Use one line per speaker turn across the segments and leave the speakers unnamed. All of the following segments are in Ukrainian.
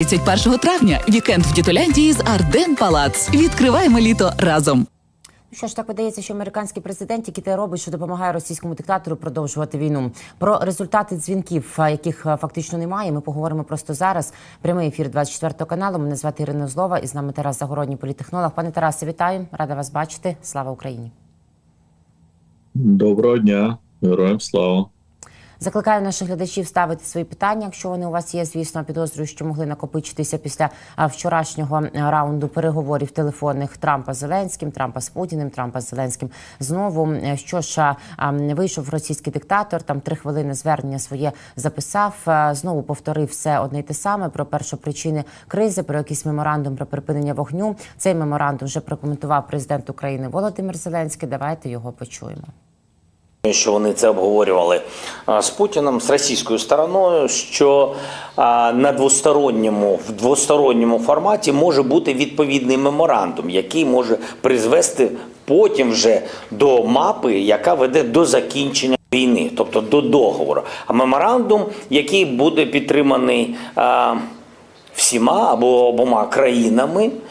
31 травня вікенд в Дітоляндії з Арден Палац. Відкриваємо літо разом.
Що ж так видається, що американський президент, який те робить, що допомагає російському диктатору продовжувати війну. Про результати дзвінків, яких фактично немає. Ми поговоримо просто зараз. Прямий ефір 24 каналу. Мене звати Ірина Злова і з нами Тарас Загородній, політтехнолог. Пане Тарасе, вітаю! Рада вас бачити. Слава Україні!
Доброго дня, героям слава.
Закликаю наших глядачів ставити свої питання, якщо вони у вас є. Звісно, підозрюю, що могли накопичитися після вчорашнього раунду переговорів телефонних Трампа з Зеленським, Трампа з Путіним, Трампа з Зеленським. Знову що ж вийшов російський диктатор. Там три хвилини звернення своє записав. Знову повторив все одне й те саме про першопричини кризи, про якийсь меморандум про припинення вогню. Цей меморандум вже прокоментував президент України Володимир Зеленський. Давайте його почуємо.
Що вони це обговорювали з Путіним, з російською стороною, що на двосторонньому в двосторонньому форматі може бути відповідний меморандум, який може призвести потім вже до мапи, яка веде до закінчення війни, тобто до договору. А меморандум, який буде підтриманий. А, всіма або обома країнами,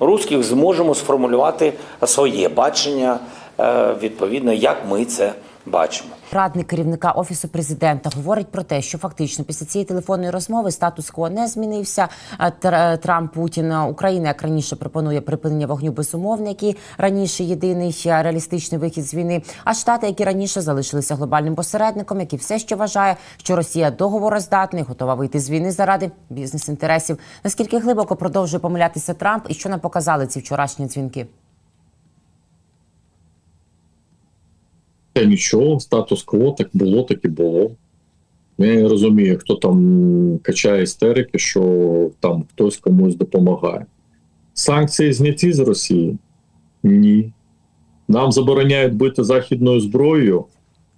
русських, зможемо сформулювати своє бачення е, відповідно, як ми це бачимо.
Радник керівника офісу президента говорить про те, що фактично після цієї телефонної розмови статус-кво не змінився. Тр- Трамп Путін Україна, як раніше, пропонує припинення вогню безумовно, який раніше єдиний реалістичний вихід з війни. А штати, які раніше залишилися глобальним посередником, який все ще вважає, що Росія договороздатна і готова вийти з війни заради бізнес-інтересів. Наскільки глибоко продовжує помилятися Трамп, і що нам показали ці вчорашні дзвінки?
Та нічого, статус-кво так було, так і було. Я не розумію, хто там качає істерики, що там хтось комусь допомагає. Санкції зняті з Росії? Ні. Нам забороняють бити західною зброєю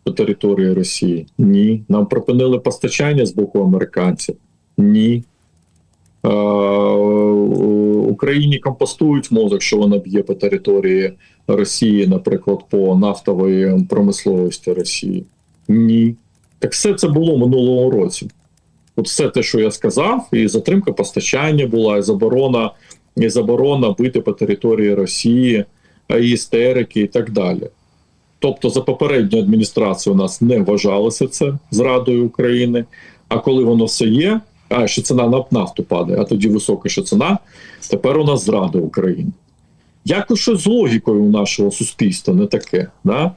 по території Росії? Ні. Нам припинили постачання з боку американців? Ні. Е, Україні компостують мозок, що вона б'є по території Росії, наприклад, по нафтової промисловості Росії. Ні. Так все це було минулого році. От все те, що я сказав, і затримка постачання була, і заборона, і заборона бити по території Росії, і істерики, і так далі. Тобто, за попередню адміністрацію у нас не вважалося це зрадою України. А коли воно все є, а що ціна на нафту падає, а тоді висока що ціна, тепер у нас зрада України. Якось щось з логікою у нашого суспільства не таке. Да?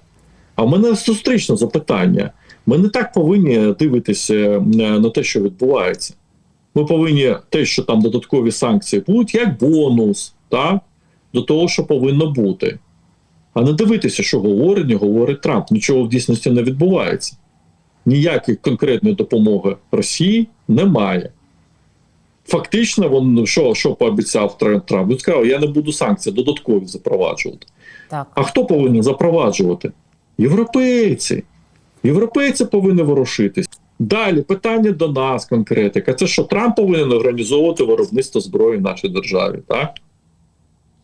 А в мене зустрічне запитання. Ми не так повинні дивитися е, на те, що відбувається. Ми повинні те, що там додаткові санкції будуть, як бонус так? до того, що повинно бути. А не дивитися, що говорить, не говорить Трамп. Нічого в дійсності не відбувається. Ніякої конкретної допомоги Росії немає. Фактично, він що, що пообіцяв Трамп? Він сказав, я не буду санкції додаткові запроваджувати.
Так.
А хто повинен запроваджувати? Європейці. Європейці повинні ворушитись. Далі питання до нас, конкретика. Це що Трамп повинен організовувати виробництво зброї в нашій державі, так?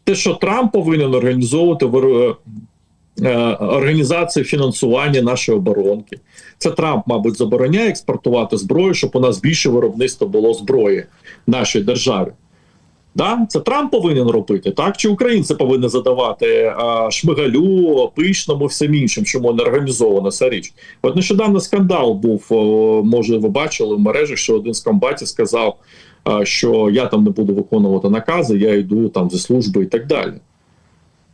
Те, що Трамп повинен організовувати е, організацію фінансування нашої оборонки. Це Трамп, мабуть, забороняє експортувати зброю, щоб у нас більше виробництва було зброї в нашій державі. Да? Це Трамп повинен робити, так? Чи українці повинні задавати а, шмигалю, пишному, всім іншим, чому не організована ця річ? От нещодавно скандал був, може, ви бачили в мережах, що один з комбатів сказав, а, що я там не буду виконувати накази, я йду там зі служби і так далі.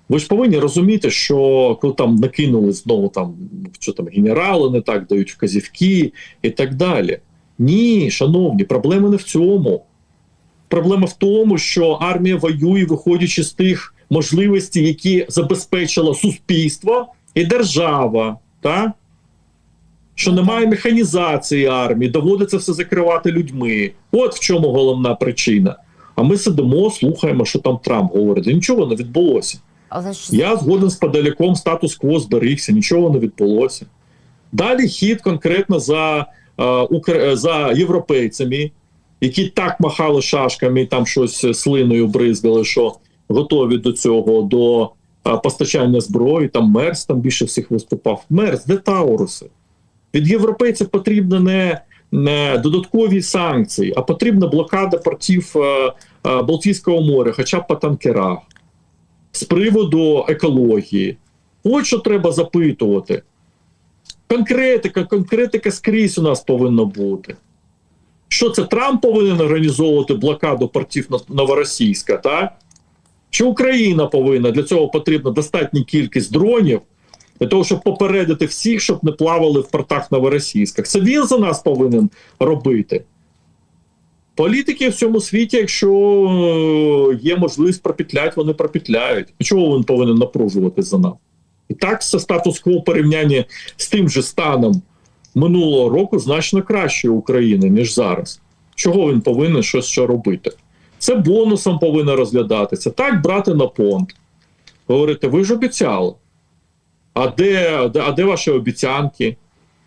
Ви ж повинні розуміти, що коли там накинули знову там, що там генерали не так дають вказівки і так далі. Ні, шановні, проблема не в цьому. Проблема в тому, що армія воює, виходячи з тих можливостей, які забезпечило суспільство і держава. Так? що
Ну,
немає механізації армії, доводиться все закривати людьми. От в чому головна причина. А ми сидимо, слухаємо, що там Трамп говорить. І Нічого не відбулося.
Але ж
Я згоден з подаляком, статус-кво зберігся, нічого не відбулося. Далі хід конкретно за, е, е, за європейцями, які так махали шашками там щось слиною бризгали, що готові до цього, до е, постачання зброї. Там Мерс там більше всіх виступав. Мерс, де Тауруси? Від європейців потрібно не, не додаткові санкції, а потрібна блокада портів е, е, Балтійського моря, хоча б по танкерах з приводу екології. От що треба запитувати. Конкретика, конкретика скрізь у нас повинна бути. Що це Трамп повинен організовувати блокаду портів Нов- Новоросійська, так? Чи Україна повинна? Для цього потрібна достатня кількість дронів для того, щоб попередити всіх, щоб не плавали в портах Новоросійська. Це він за нас повинен робити. Політики в цьому світі, якщо е, є можливість пропетляти, вони пропетляють. Чого він повинен напружувати за нас? І так, це статус-кво в порівнянні з тим же станом минулого року значно краще України, ніж зараз. Чого він повинен щось ще робити? Це бонусом повинно розглядатися. Так брати на понт. Говорити, ви ж обіцяли. А де, а де ваші обіцянки?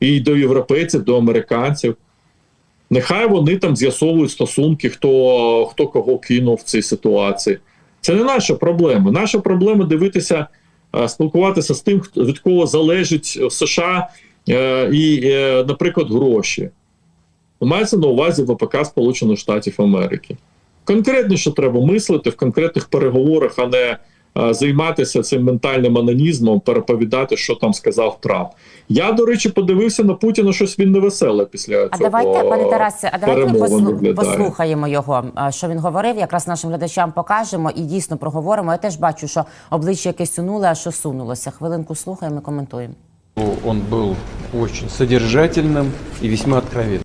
І до європейців, до американців. Нехай вони там з'ясовують стосунки, хто, хто кого кинув в цій ситуації. Це не наша проблема. Наша проблема дивитися, е, спілкуватися з тим, від кого залежить США е, і, е, наприклад, гроші. Мається на увазі ВПК Сполучених Штатів Америки. Конкретніше треба мислити в конкретних переговорах, а не е, займатися цим ментальним анонізмом, переповідати, що там сказав Трамп. Я, до речі, подивився на Путіна щось він невеселе після
А
цього.
давайте, пане Тарасе, а давайте ми
перемовин
послу-
виглядає.
послухаємо його, а, що він говорив. Якраз нашим глядачам покажемо і дійсно проговоримо. Я теж бачу, що обличчя якесь сунули, а що сунулося. Хвилинку слухаємо і коментуємо.
Он был очень содержательным и весьма откровенным.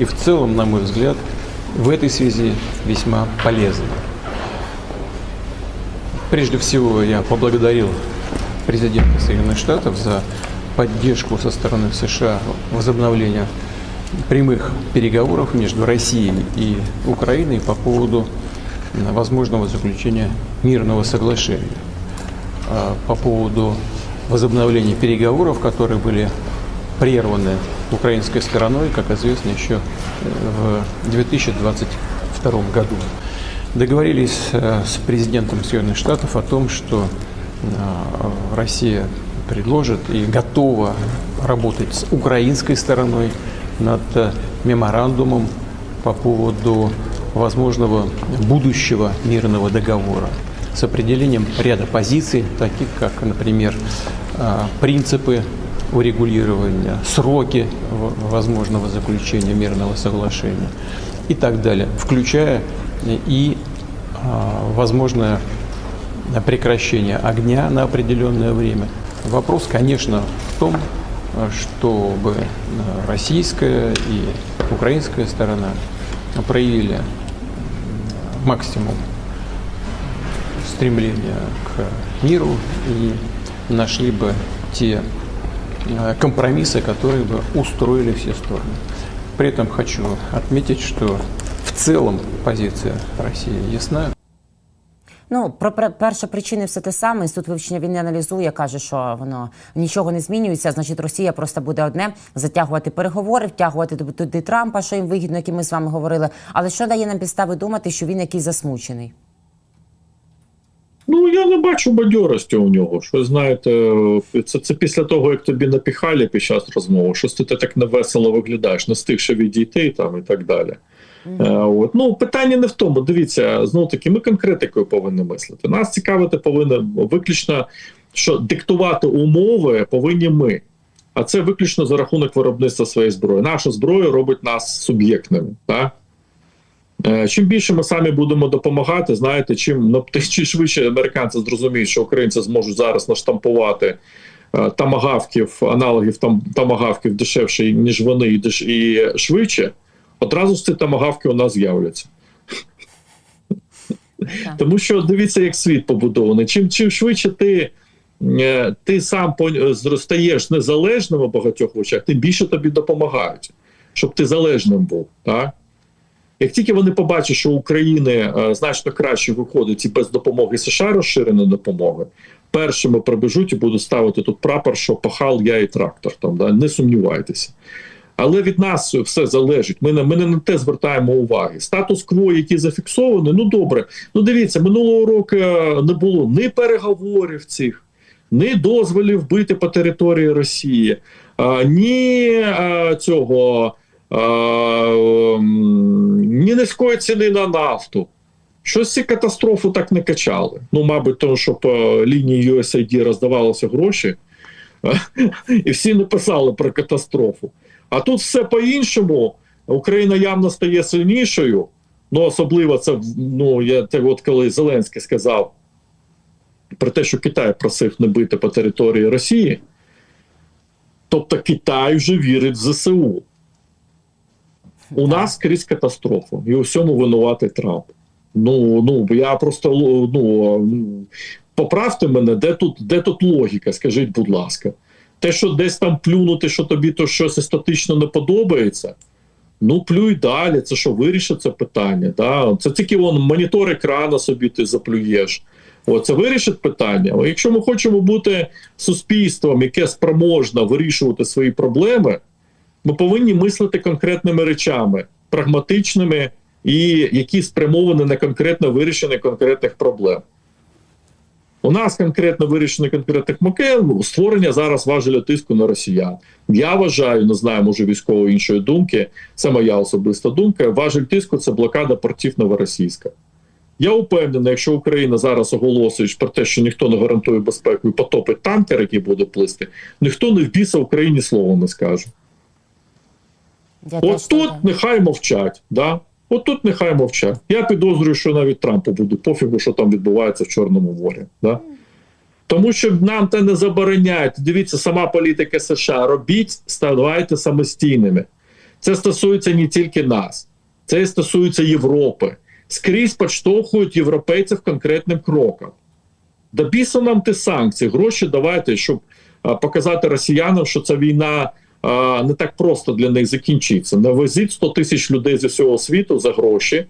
И в целом, на мой взгляд, в этой связи весьма полезным. Прежде всего, я поблагодарил президента Соединенных Штатов за поддержку со стороны США возобновления прямых переговоров между Россией и Украиной по поводу возможного заключения мирного соглашения а, по поводу возобновления переговоров, которые были прерваны украинской стороной, как известно, еще э, в 2022 году. Договорились э, с президентом Соединенных Штатов о том, что э, Россия предложит и готова работать с украинской стороной над э, меморандумом по поводу возможного будущего мирного договора с определением ряда позиций, таких как, например, принципы урегулирования, сроки возможного заключения мирного соглашения и так далее, включая и э, возможное прекращение огня на определенное время. Вопрос, конечно, в том, чтобы э, российская и украинская сторона проявили максимум стремления к миру и нашли бы те э, компромиссы, которые бы устроили все стороны. При этом хочу отметить, что целом позиция России ясна.
Ну, про пер- перші причини все те саме. Інститут вивчення війни аналізує, каже, що воно нічого не змінюється. Значить, Росія просто буде одне затягувати переговори, втягувати туди Трампа, що їм вигідно, як і ми з вами говорили. Але що дає нам підстави думати, що він якийсь засмучений?
Ну, я не бачу бадьорості у нього. Що знаєте, це, це після того, як тобі напіхали під час розмови, щось ти так невесело виглядаєш, не встигши відійти там і так далі. Е, от. Ну, питання не в тому. Дивіться, знову таки, ми конкретикою повинні мислити. Нас цікавити повинно виключно, що диктувати умови повинні ми. А це виключно за рахунок виробництва своєї зброї. Наша зброя робить нас суб'єктними. Так? Е, Чим більше ми самі будемо допомагати, знаєте, чим ну, чим швидше американці зрозуміють, що українці зможуть зараз наштампувати е, тамагавків, аналогів там тамагавків дешевше, ніж вони, і, деш, і швидше, одразу ж ці тамагавки у нас з'являться. Тому що дивіться, як світ побудований. Чим, чим швидше ти е, ти сам зростаєш незалежним у багатьох очах, тим більше тобі допомагають, щоб ти залежним був. Так? Як тільки вони побачать, що України е, значно краще виходить і без допомоги США розширена допомога, першими прибіжуть і будуть ставити тут прапор, що пахал я і трактор. Там да не сумнівайтеся. Але від нас все залежить. Ми не, ми не на те звертаємо уваги. Статус-кво, який зафіксований, ну добре. Ну дивіться, минулого року не було ні переговорів цих, ні дозволів бити по території Росії, а, ні а, цього, а, ні низької ціни на нафту. Щось ці катастрофу так не качали. Ну, мабуть, тому щоб е, лінії USAID роздавалися гроші, і всі не писали про катастрофу. А тут все по-іншому. Україна явно стає сильнішою. Ну, особливо це ну, я те, от коли Зеленський сказав про те, що Китай просив не бити по території Росії. Тобто Китай вже вірить в ЗСУ. У нас крізь катастрофу, і у всьому винуватий Трамп. Ну, ну я просто ну, поправте мене, де тут, де тут логіка? Скажіть, будь ласка. Те, що десь там плюнути, що тобі то щось естетично не подобається. Ну, плюй далі. Це що вирішить це питання? Да? Це тільки вон монітор екрана собі ти заплюєш. О, це вирішить питання. А Якщо ми хочемо бути суспільством, яке спроможне вирішувати свої проблеми, ми повинні мислити конкретними речами, прагматичними і які спрямовані на конкретне вирішення конкретних проблем. У нас конкретно вирішення конкретних макел створення зараз важеля тиску на росіян. Я вважаю, не знаю, може військової іншої думки. Це моя особиста думка. Важель тиску це блокада портів новоросійська. Я упевнений, якщо Україна зараз оголосить про те, що ніхто не гарантує безпеку і потопить танкер, який буде плисти, ніхто не в біса Україні слова не скаже.
Я
От тут нехай мовчать. Да? От тут нехай мовчать. Я підозрюю, що навіть Трампу буде пофігу, що там відбувається в Чорному морі. Да? Тому що нам те не забороняють. Дивіться, сама політика США. Робіть, ставайте самостійними. Це стосується не тільки нас, це стосується Європи. Скрізь підштовхують європейців конкретним кроком. Да нам ті санкції, гроші давайте, щоб показати росіянам, що ця війна не так просто для них закінчиться. Навезіть 100 тисяч людей з усього світу за гроші,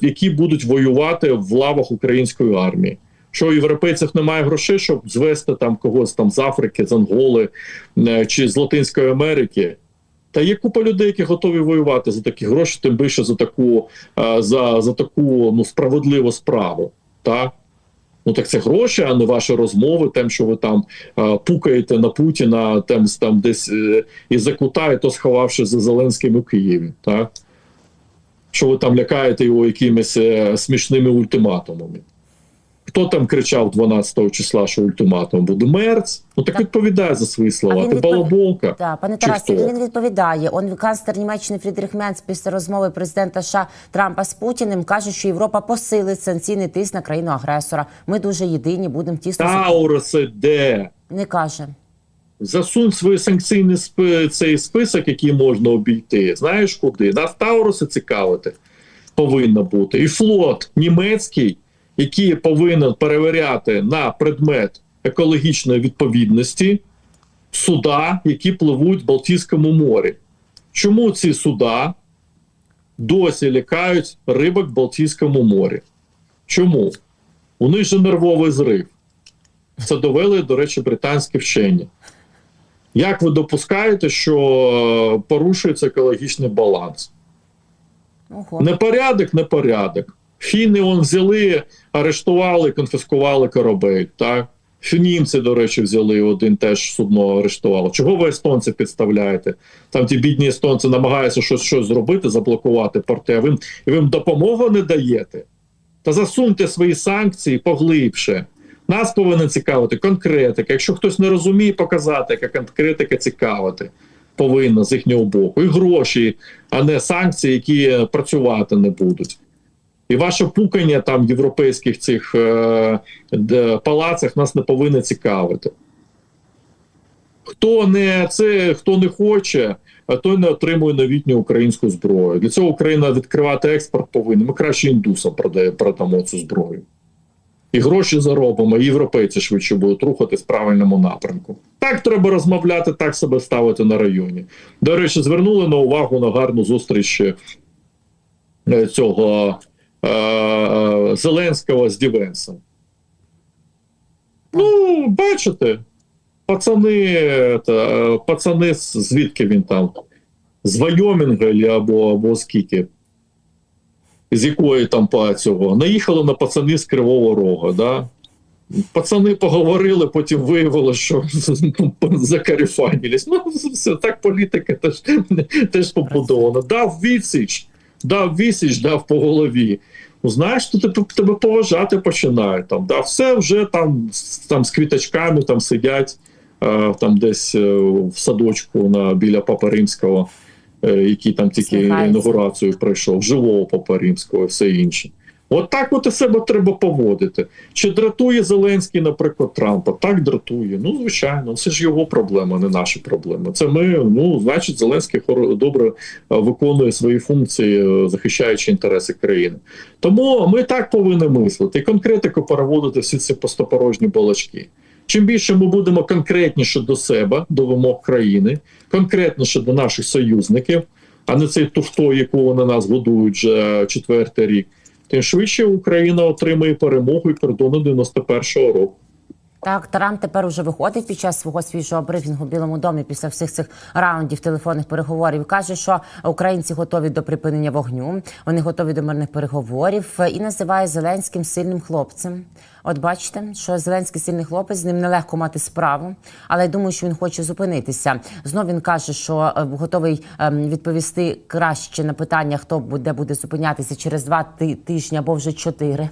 які будуть воювати в лавах української армії. Що у європейців немає грошей, щоб звести там когось там з Африки, з Анголи е, чи з Латинської Америки. Та є купа людей, які готові воювати за такі гроші, тим більше за таку, е, за, за таку ну, справедливу справу. Так? Ну так це гроші, а не ваші розмови, тим, що ви там е, пукаєте на Путіна, там, там десь е, і то сховавши за Зеленським у Києві. Так? Що ви там лякаєте його якимись е, смішними ультиматумами. Хто там кричав 12 числа, що ультиматум буде? Мерц? Ну так
Так.
відповідає за свої слова. Ти
відпов-
балаболка.
Да, пане
Чи
Тарасі, він відповідає. Он канцлер Німеччини Фрідріх Менц після розмови президента США Трампа з Путіним каже, що Європа посилить санкційний тиск на країну агресора. Ми дуже єдині, будемо тісно
Тауруси де?
не каже.
Засунь свій санкційний спи, цей список, який можна обійти. Знаєш куди? Нас Тауруси цікавити повинно бути. І флот німецький, який повинен перевіряти на предмет екологічної відповідності суда, які пливуть в Балтійському морі. Чому ці суда досі лякають рибок в Балтійському морі? Чому? У них же нервовий зрив. Це довели, до речі, британські вчені. Як ви допускаєте, що порушується екологічний баланс?
Ого.
Непорядок, непорядок. Фіни он взяли, арештували, конфіскували корабель. Так? Німці, до речі, взяли один теж судно арештували. Чого ви естонців підставляєте? Там ті бідні естонці намагаються щось, щось зробити, заблокувати порти, а ви, ви їм допомогу не даєте. Та засуньте свої санкції поглибше. Нас повинна цікавити конкретика. Якщо хтось не розуміє, показати, яка конкретика цікавити повинна з їхнього боку. І гроші, а не санкції, які працювати не будуть. І ваше пукання там в європейських цих е, палацах нас не повинно цікавити. Хто не це, хто не хоче, той не отримує новітню українську зброю. Для цього Україна відкривати експорт повинна. Ми краще індусам продамо цю зброю. І гроші заробимо, і європейці швидше будуть рухатись в правильному напрямку. Так треба розмовляти, так себе ставити на районі. До речі, звернули на увагу на гарну зустріч е, цього е, Зеленського з Дівенсом. Ну, бачите, пацани, та, е, пацани, звідки він там? З Вайомінга або, або скільки? З якої там па цього? Наїхали на пацани з Кривого Рога, да? Пацани поговорили, потім виявилося, що закарифанілись. Ну, все, так політика теж, теж побудована. Дав відсіч, дав вісіч, дав по голові. Ну, знаєш, то тебе, тебе поважати починають. Там, да, все вже там, там з квіточками там сидять, е, там десь е, в садочку на, біля Папа Римського, е, який там тільки інаугурацію пройшов, живого Папа Римського і все інше. От от і себе треба поводити. Чи дратує Зеленський, наприклад, Трампа? Так дратує. Ну, звичайно, це ж його проблема, не наші проблеми. Це ми, ну, значить, Зеленський хоро- добре е, виконує свої функції, е, захищаючи інтереси країни. Тому ми так повинні мислити і конкретику переводити всі ці пустопорожні балачки. Чим більше ми будемо конкретніше до себе, до вимог країни, конкретніше до наших союзників, а не цей туфто, яку вони нас годують вже четвертий рік, тим швидше Україна отримає перемогу і кордони 91-го року.
Так, Трамп тепер уже виходить під час свого свіжого брифінгу в Білому домі після всіх цих раундів телефонних переговорів. Каже, що українці готові до припинення вогню, вони готові до мирних переговорів і називає Зеленським сильним хлопцем. От бачите, що Зеленський сильний хлопець, з ним нелегко мати справу, але я думаю, що він хоче зупинитися. Знов він каже, що е, готовий ем, відповісти краще на питання, хто буде буде зупинятися через два тижні або вже чотири.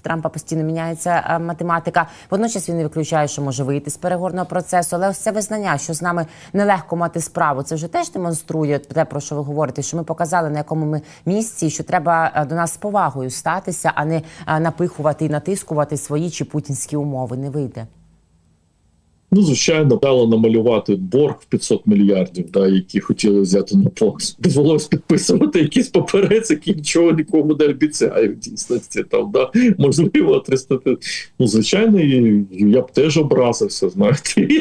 Трампа постійно міняється е, математика. Водночас він не виключає, що може вийти з переговорного процесу. Але ось це визнання, що з нами нелегко мати справу, це вже теж демонструє те, про що ви говорите. Що ми показали на якому ми місці, що треба е, до нас з повагою статися, а не е, напихувати і натискувати свої чи путінські умови. Не вийде.
Ну, звичайно, дало намалювати борг в 500 мільярдів, да, які хотіли взяти на пост. Довелось підписувати якісь паперець, які нічого нікому не обіцяють. в Дійсності там, да. можливо, 300... Ну, звичайно, я б теж образився, знаєте,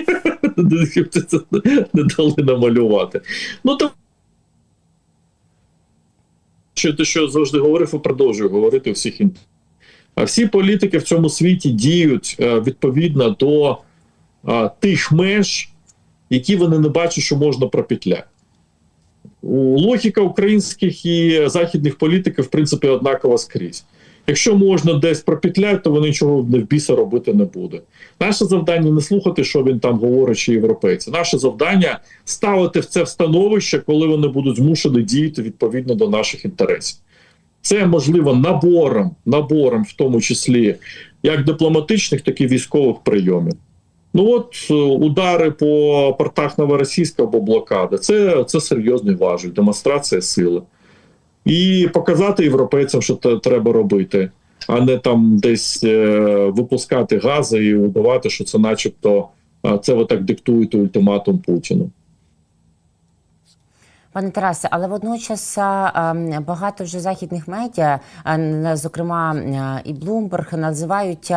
не дали намалювати. Ну то що те, що завжди говорив, і продовжую говорити всіх інших. А всі політики в цьому світі діють е, відповідно до тих меж, які вони не бачать, що можна пропетляти. Логіка українських і західних політиків, в принципі, однакова скрізь. Якщо можна десь пропетляти, то вони нічого не в біса робити не буде. Наше завдання не слухати, що він там говорить, чи європейці. Наше завдання ставити в це становище, коли вони будуть змушені діяти відповідно до наших інтересів. Це можливо набором, набором, в тому числі як дипломатичних, так і військових прийомів. Ну от е, удари по портах Новоросійська або блокада це, це серйозний важіль, демонстрація сили. І показати європейцям, що це треба робити, а не там десь е, випускати гази і удавати, що це, начебто, е, це ви так диктуєте ультиматум Путіну.
Пане Тарасе, але водночас багато вже західних медіа, зокрема і Bloomberg, називають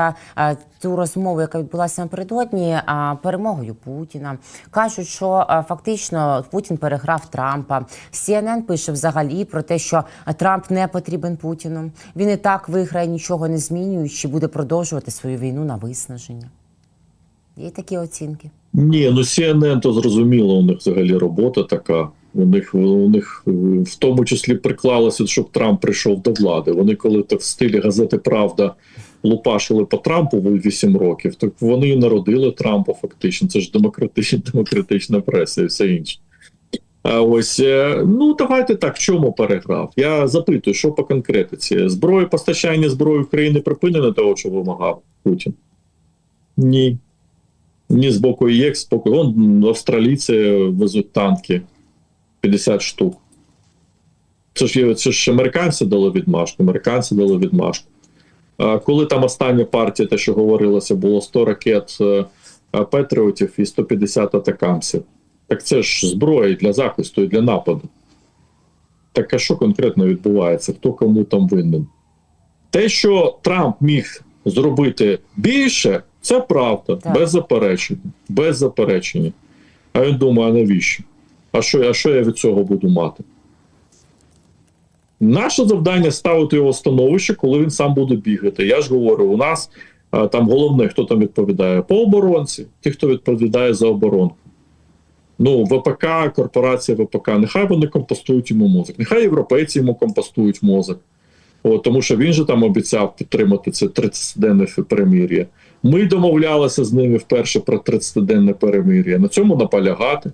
цю розмову, яка відбулася напередодні, перемогою Путіна. кажуть, що фактично Путін переграв Трампа. CNN пише взагалі про те, що Трамп не потрібен Путіну. Він і так виграє, нічого не змінюючи, буде продовжувати свою війну на виснаження. Є такі оцінки.
Ні, ну CNN, то зрозуміло, у них взагалі робота така. У них у них е, в тому числі приклалося, щоб Трамп прийшов до влади. Вони коли так в стилі газети Правда лупашили по Трампу 8 років, так вони і народили Трампа фактично. Це ж демократична демократична преса і все інше. А ось е, ну давайте так. В чому переграв? Я запитую, що по конкретиці? Зброї постачання зброї України припинено того, що вимагав Путін? Ні. Ні з боку ЄК, з боку. Вон австралійці везуть танки 50 штук. Це ж, є- це ж американці дали відмашку, американці дали відмашку. Коли там остання партія, те, що говорилося, було 100 ракет е, е, Петріотів і 150 атакамсів. Так це ж зброя для захисту і для нападу. Так а що конкретно відбувається? Хто кому там винен? Те, що Трамп міг зробити більше, це правда,
Так.
без заперечень. Без заперечення. А він думає, навіщо? А що, а що я від цього буду мати? Наше завдання ставити його становище, коли він сам буде бігати. Я ж говорю, у нас там головне, хто там відповідає по оборонці, ті, хто відповідає за оборонку. Ну, ВПК, корпорація ВПК, нехай вони компостують йому мозок, нехай європейці йому компостують мозок. От, тому що він же там обіцяв підтримати це 30-денне перемир'я. Ми домовлялися з ними вперше про 30-денне перемир'я. На цьому наполягати,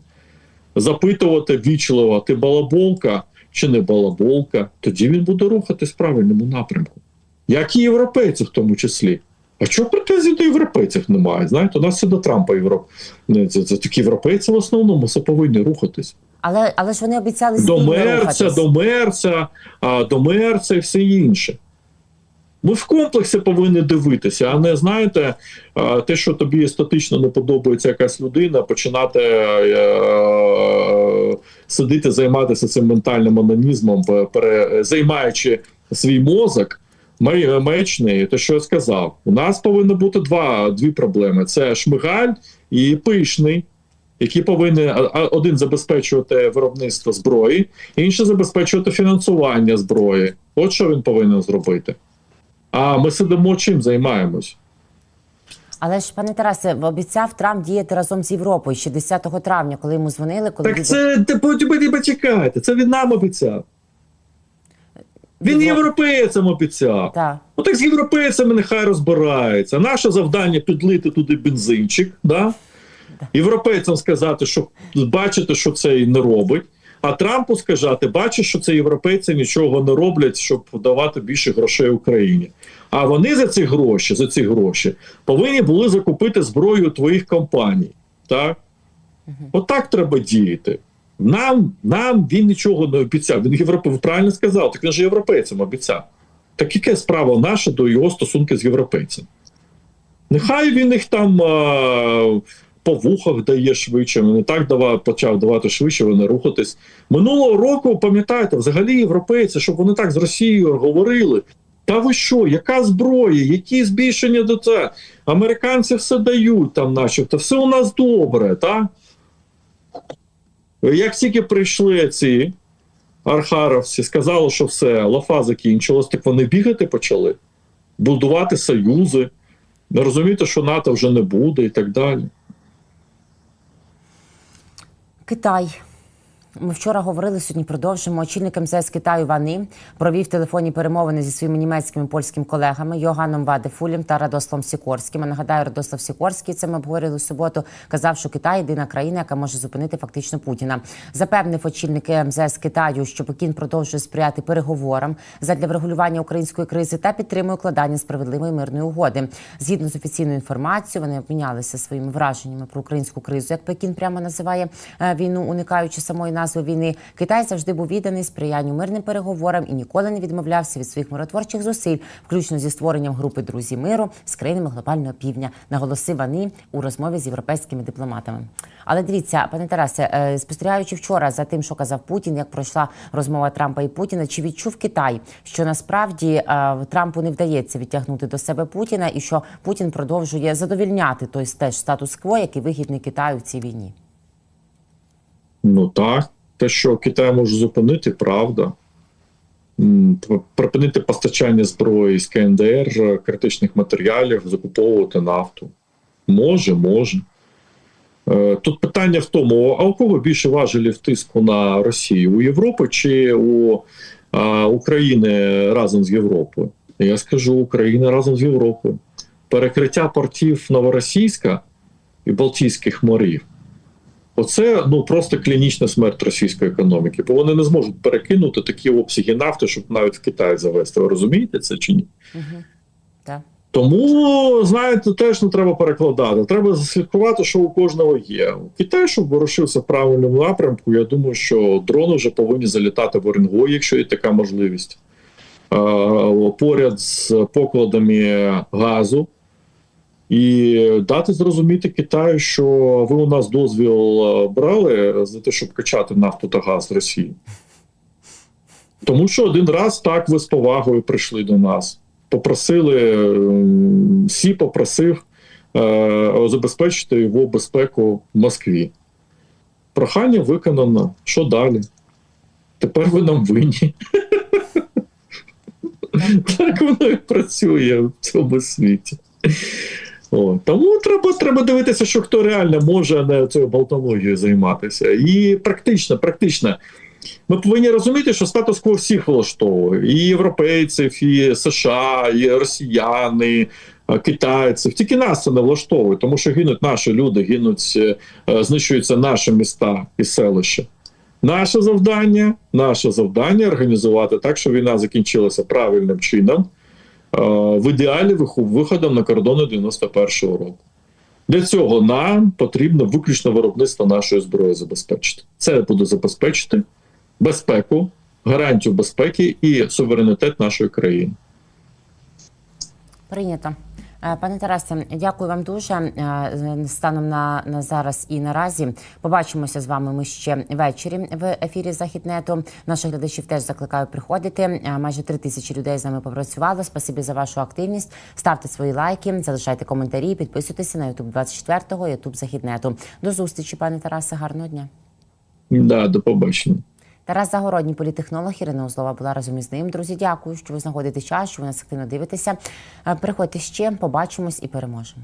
запитувати вічливо, ти балаболка чи не балаболка, тоді він буде рухатись в правильному напрямку. Як і європейці, в тому числі. А чого претензій до європейців немає? Знаєте, у нас все до Трампа європ... Не, це, це такі європейці в основному все повинні рухатись.
Але, але ж вони обіцяли
До мерця, до мерця, а, до мерця і все інше. Ми в комплексі повинні дивитися, а не знаєте, те, що тобі естетично не подобається якась людина, починати е, сидіти, займатися цим ментальним анонізмом, пере, займаючи свій мозок. Мечний, те, що я сказав, у нас повинно бути два дві проблеми: це шмигаль і пишний, які повинні один забезпечувати виробництво зброї, інший забезпечувати фінансування зброї. От що він повинен зробити. А ми сидимо чим займаємось?
Але ж, пане Тарасе, обіцяв Трамп діяти разом з Європою ще 10 травня, коли йому дзвонили, коли
Так це потім не почекайте, це він нам обіцяв. Він європейцям обіцяв.
Так.
Ну так з європейцями нехай розбираються. Наше завдання підлити туди бензинчик, да? європейцям сказати, що бачите, що це і не робить. А Трампу сказати, бачиш, що це європейці нічого не роблять, щоб давати більше грошей Україні. А вони за ці гроші, за ці гроші повинні були закупити зброю твоїх компаній. Так? Отак треба діяти. Нам, нам він нічого не обіцяв. Він європе, правильно сказав, так він же європейцям обіцяв. Так яке справа наша до його стосунки з європейцем? Нехай він їх там а, по вухах дає швидше, не так давав, почав давати швидше, вони рухатись. Минулого року, пам'ятаєте, взагалі європейці, щоб вони так з Росією говорили. Та ви що, яка зброя, які збільшення до це? Американці все дають там, начебто, все у нас добре, так? Як тільки прийшли ці архаровці, сказали, що все, лафа закінчилась, так вони бігати почали, будувати союзи, не розуміти, що НАТО вже не буде і так далі.
Китай. Ми вчора говорили, сьогодні продовжимо. Очільник МЗС Китаю Вани провів телефонні перемовини зі своїми німецькими і польськими колегами Йоганом Вадефулем та Радославом Сікорським. Нагадаю, Радослав Сікорський, це ми обговорили в суботу, казав, що Китай єдина країна, яка може зупинити фактично Путіна. Запевнив очільник МЗС Китаю, що Пекін продовжує сприяти переговорам задля врегулювання української кризи та підтримує укладання справедливої мирної угоди. Згідно з офіційною інформацією, вони обмінялися своїми враженнями про українську кризу, як Пекін прямо називає е, війну, уникаючи самої назви війни. Китай завжди був відданий сприянню мирним переговорам і ніколи не відмовлявся від своїх миротворчих зусиль, включно зі створенням групи друзі миру з країнами глобального півдня, наголосив Вани у розмові з європейськими дипломатами. Але дивіться, пане Тарасе, е, спостерігаючи вчора за тим, що казав Путін, як пройшла розмова Трампа і Путіна, чи відчув Китай, що насправді е, Трампу не вдається відтягнути до себе Путіна, і що Путін продовжує задовільняти той теж статус-кво, який вигідний Китаю в цій війні?
Ну так, те, що Китай може зупинити, правда. Припинити постачання зброї з КНДР, критичних матеріалів, закуповувати нафту. Може, може. Е, Тут питання в тому: а у кого більше важелів тиску на Росію? У Європи чи у України разом з Європою? Я скажу Україна разом з Європою. Перекриття портів Новоросійська і Балтійських морів. Оце ну просто клінічна смерть російської економіки, бо вони не зможуть перекинути такі обсяги нафти, щоб навіть в Китай завести. Ви розумієте це чи ні? Тому, знаєте, теж не треба перекладати. Треба заслідкувати, що у кожного є. Китай, щоб ворушився в правильному напрямку, я думаю, що дрони вже повинні залітати в Оренгой, якщо є така можливість. Поряд з покладами газу. І дати зрозуміти Китаю, що ви у нас дозвіл е, брали за те, щоб качати нафту та газ з Росії. Тому що один раз так ви з повагою прийшли до нас. попросили ем, Сі попросив е, забезпечити його безпеку в Москві. Прохання виконано. Що далі? Тепер ви нам винні. Так воно і працює в цьому світі. О, тому треба, треба дивитися, що хто реально може цією болтологією займатися. І практично, практично. Ми повинні розуміти, що статус-кво всіх влаштовує: і європейців, і США, і росіяни, китайців. Тільки нас це не влаштовує, тому що гинуть наші люди, гинуть, е, е, знищуються наші міста і селища. Наше завдання, наше завдання організувати так, щоб війна закінчилася правильним чином, в ідеалі виходом на кордони 91-го року. Для цього нам потрібно виключно виробництво нашої зброї забезпечити. Це буде забезпечити безпеку, гарантію безпеки і суверенітет нашої країни.
Прийнято. Е, Пане Тарасе, дякую вам дуже. Е, Станом на, на зараз і наразі побачимося з вами. Ми ще ввечері в ефірі Західнету. Наших глядачів теж закликаю приходити. Е, Майже три тисячі людей з нами попрацювали. Спасибі за вашу активність. Ставте свої лайки, залишайте коментарі, підписуйтеся на Ютуб 24-го, Ютуб Західнету. До зустрічі, пане Тарасе. Гарного дня.
Да, до побачення.
Тарас Загородній політехнолог Ірина Узлова була разом із ним. Друзі, дякую, що ви знаходите час, що ви нас активно дивитеся. Е, Приходьте ще, побачимось і переможемо.